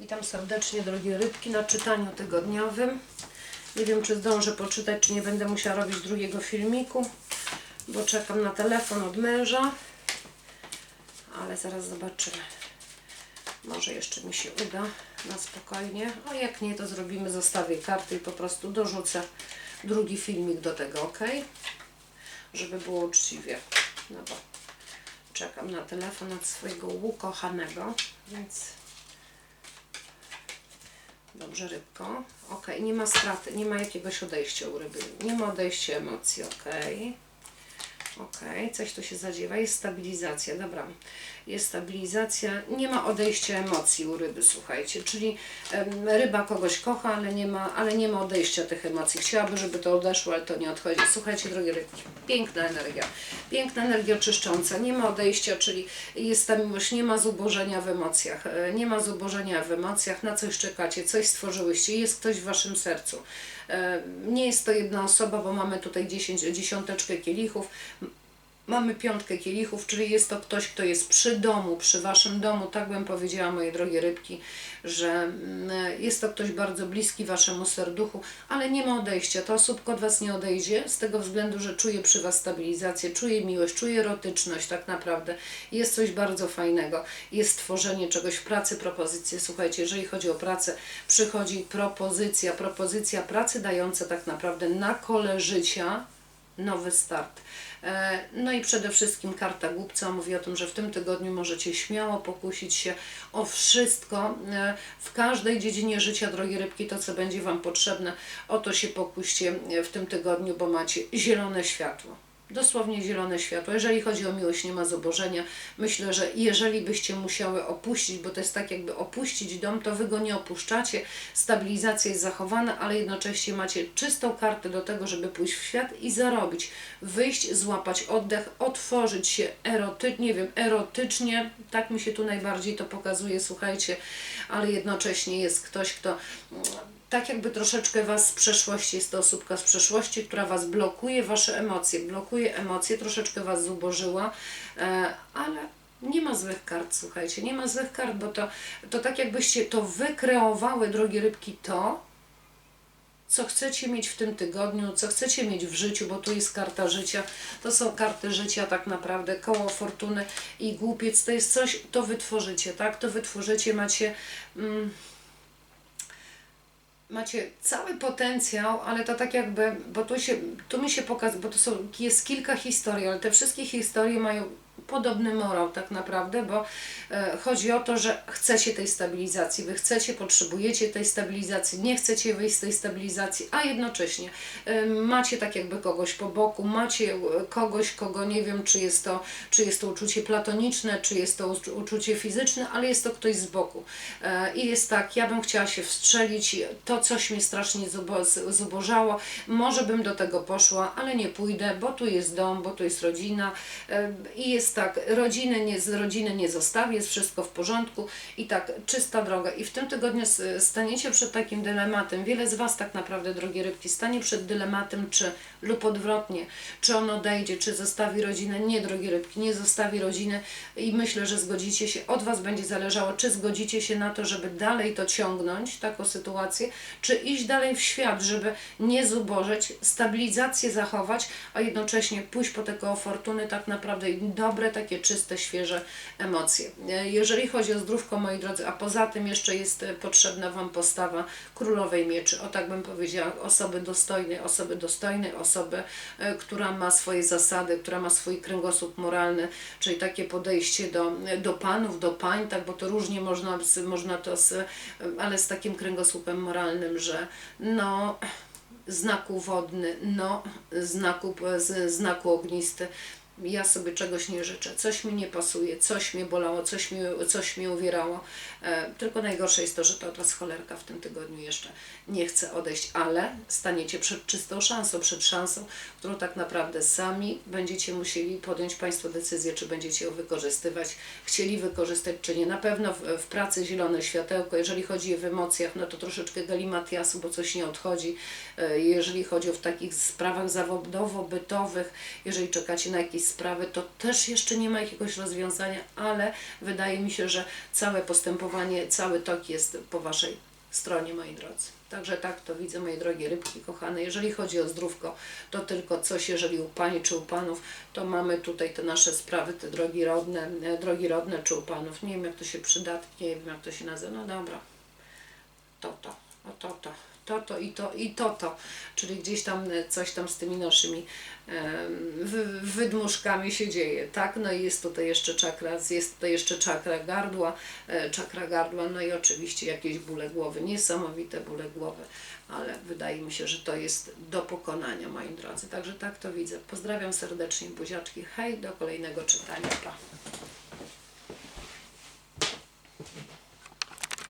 Witam serdecznie, drogie rybki, na czytaniu tygodniowym. Nie wiem, czy zdążę poczytać, czy nie będę musiała robić drugiego filmiku, bo czekam na telefon od męża. Ale zaraz zobaczymy. Może jeszcze mi się uda na spokojnie. A jak nie, to zrobimy, zostawię karty i po prostu dorzucę drugi filmik do tego, ok? Żeby było uczciwie. No bo czekam na telefon od swojego ukochanego, więc Dobrze, rybko. Ok, nie ma straty, nie ma jakiegoś odejścia u ryby. Nie ma odejścia emocji, ok. Ok, coś tu się zadziewa. Jest stabilizacja, dobra. Jest stabilizacja, nie ma odejścia emocji u ryby, słuchajcie. Czyli ryba kogoś kocha, ale nie, ma, ale nie ma odejścia tych emocji. Chciałaby, żeby to odeszło, ale to nie odchodzi. Słuchajcie, drogie rybki, piękna energia. Piękna energia czyszcząca. Nie ma odejścia, czyli jest ta miłość, nie ma zubożenia w emocjach. e, Nie ma zubożenia w emocjach. Na coś czekacie, coś stworzyłyście. Jest ktoś w waszym sercu. E, Nie jest to jedna osoba, bo mamy tutaj 10, dziesiąteczkę kielichów. Mamy piątkę kielichów, czyli jest to ktoś, kto jest przy domu, przy waszym domu, tak bym powiedziała, moje drogie rybki, że mm, jest to ktoś bardzo bliski waszemu serduchu, ale nie ma odejścia. Ta osóbka od was nie odejdzie z tego względu, że czuje przy was stabilizację, czuje miłość, czuje erotyczność, tak naprawdę. Jest coś bardzo fajnego. Jest tworzenie czegoś w pracy, propozycje. Słuchajcie, jeżeli chodzi o pracę, przychodzi propozycja, propozycja pracy dająca tak naprawdę na kole życia nowy start. E, No i przede wszystkim karta głupca mówi o tym, że w tym tygodniu możecie śmiało pokusić się o wszystko e, w każdej dziedzinie życia, drogie rybki, to co będzie Wam potrzebne, o to się pokuście w tym tygodniu, bo macie zielone światło. Dosłownie zielone światło. Jeżeli chodzi o miłość, nie ma zobożenia. Myślę, że jeżeli byście musiały opuścić, bo to jest tak jakby opuścić dom, to Wy go nie opuszczacie. Stabilizacja jest zachowana, ale jednocześnie macie czystą kartę do tego, żeby pójść w świat i zarobić. Wyjść, złapać oddech, otworzyć się eroty, nie wiem, erotycznie. Tak mi się tu najbardziej to pokazuje, słuchajcie, ale jednocześnie jest ktoś, kto tak jakby troszeczkę Was z przeszłości, jest to osóbka z przeszłości, która Was blokuje, Wasze emocje, blokuje emocje, troszeczkę Was zubożyła, e, ale nie ma złych kart, słuchajcie, nie ma złych kart, bo to, to tak jakbyście to wykreowały, drogie rybki, to, co chcecie mieć w tym tygodniu, co chcecie mieć w życiu, bo tu jest karta życia, to są karty życia tak naprawdę, koło fortuny i głupiec, to jest coś, to wytworzycie, tak, to wytworzycie, macie... Mm, macie cały potencjał, ale to tak jakby, bo tu, się, tu mi się pokazuje, bo to są, jest kilka historii, ale te wszystkie historie mają podobny morał tak naprawdę, bo e, chodzi o to, że chcecie tej stabilizacji, wy chcecie, potrzebujecie tej stabilizacji, nie chcecie wyjść z tej stabilizacji, a jednocześnie e, macie tak jakby kogoś po boku, macie e, kogoś, kogo nie wiem, czy jest to, czy jest to uczucie platoniczne, czy jest to uczu- uczucie fizyczne, ale jest to ktoś z boku. I jest tak, ja bym chciała się wstrzelić, to coś mnie strasznie zubożało, może bym do tego poszła, ale nie pójdę, bo tu jest dom, bo tu jest rodzina i jest tak, rodziny nie, z rodziny nie zostawię, jest wszystko w porządku i tak, czysta droga. I w tym tygodniu staniecie przed takim dylematem. Wiele z Was tak naprawdę, drogie rybki, stanie przed dylematem, czy lub odwrotnie, czy on odejdzie, czy zostawi rodzinę. Nie, drogie rybki, nie zostawi rodziny i myślę, że zgodzicie się, od Was będzie zależało, czy zgodzicie się na to, żeby dalej to ciągnąć, taką sytuację, czy iść dalej w świat, żeby nie zubożyć, stabilizację zachować, a jednocześnie pójść po te koło fortuny, tak naprawdę i dobre, takie czyste, świeże emocje. Jeżeli chodzi o zdrówko, moi drodzy, a poza tym jeszcze jest potrzebna Wam postawa królowej mieczy, o tak bym powiedziała, osoby dostojnej, osoby dostojnej, osoby, e, która ma swoje zasady, która ma swój kręgosłup moralny, czyli takie podejście do, do panów, do pań, tak, bo to różnie można, można to, z, ale z takim kręgosłupem moralnym, że no znaku wodny, no znaku, znaku ognisty. Ja sobie czegoś nie życzę, coś mi nie pasuje, coś mnie bolało, coś mnie, coś mnie uwierało. E, tylko najgorsze jest to, że ta cholerka w tym tygodniu jeszcze nie chce odejść, ale staniecie przed czystą szansą, przed szansą, którą tak naprawdę sami będziecie musieli podjąć Państwo decyzję, czy będziecie ją wykorzystywać, chcieli wykorzystać, czy nie. Na pewno w, w pracy zielone światełko, jeżeli chodzi w emocjach, no to troszeczkę galimatiasu, bo coś nie odchodzi. E, Jeżeli chodzi o w takich sprawach zawodowo-bytowych, jeżeli czekacie na jakieś sprawy, to też jeszcze nie ma jakiegoś rozwiązania, ale wydaje mi się, że całe postępowanie, cały tok jest po Waszej stronie, moi drodzy. Także tak to widzę, moje drogie rybki kochane. Jeżeli chodzi o zdrówko, to tylko coś, jeżeli u Pani czy u Panów, to mamy tutaj te nasze sprawy, te drogi rodne, e, drogi rodne czy u Panów. Nie wiem, jak to się przydatnie, nie wiem, jak to się nazywa. No dobra, to, to, o to, to, to, to i to, i to, to. Czyli gdzieś tam e, coś tam z tymi naszymi wydmuszkami się dzieje, tak? No i jest tutaj jeszcze czakra, jest tutaj jeszcze czakra gardła, e, czakra gardła, no i oczywiście jakieś bóle głowy, niesamowite bóle głowy, ale wydaje mi się, że to jest do pokonania, moi drodzy. Także tak to widzę. Pozdrawiam serdecznie, buziaczki, hej, do kolejnego czytania, pa.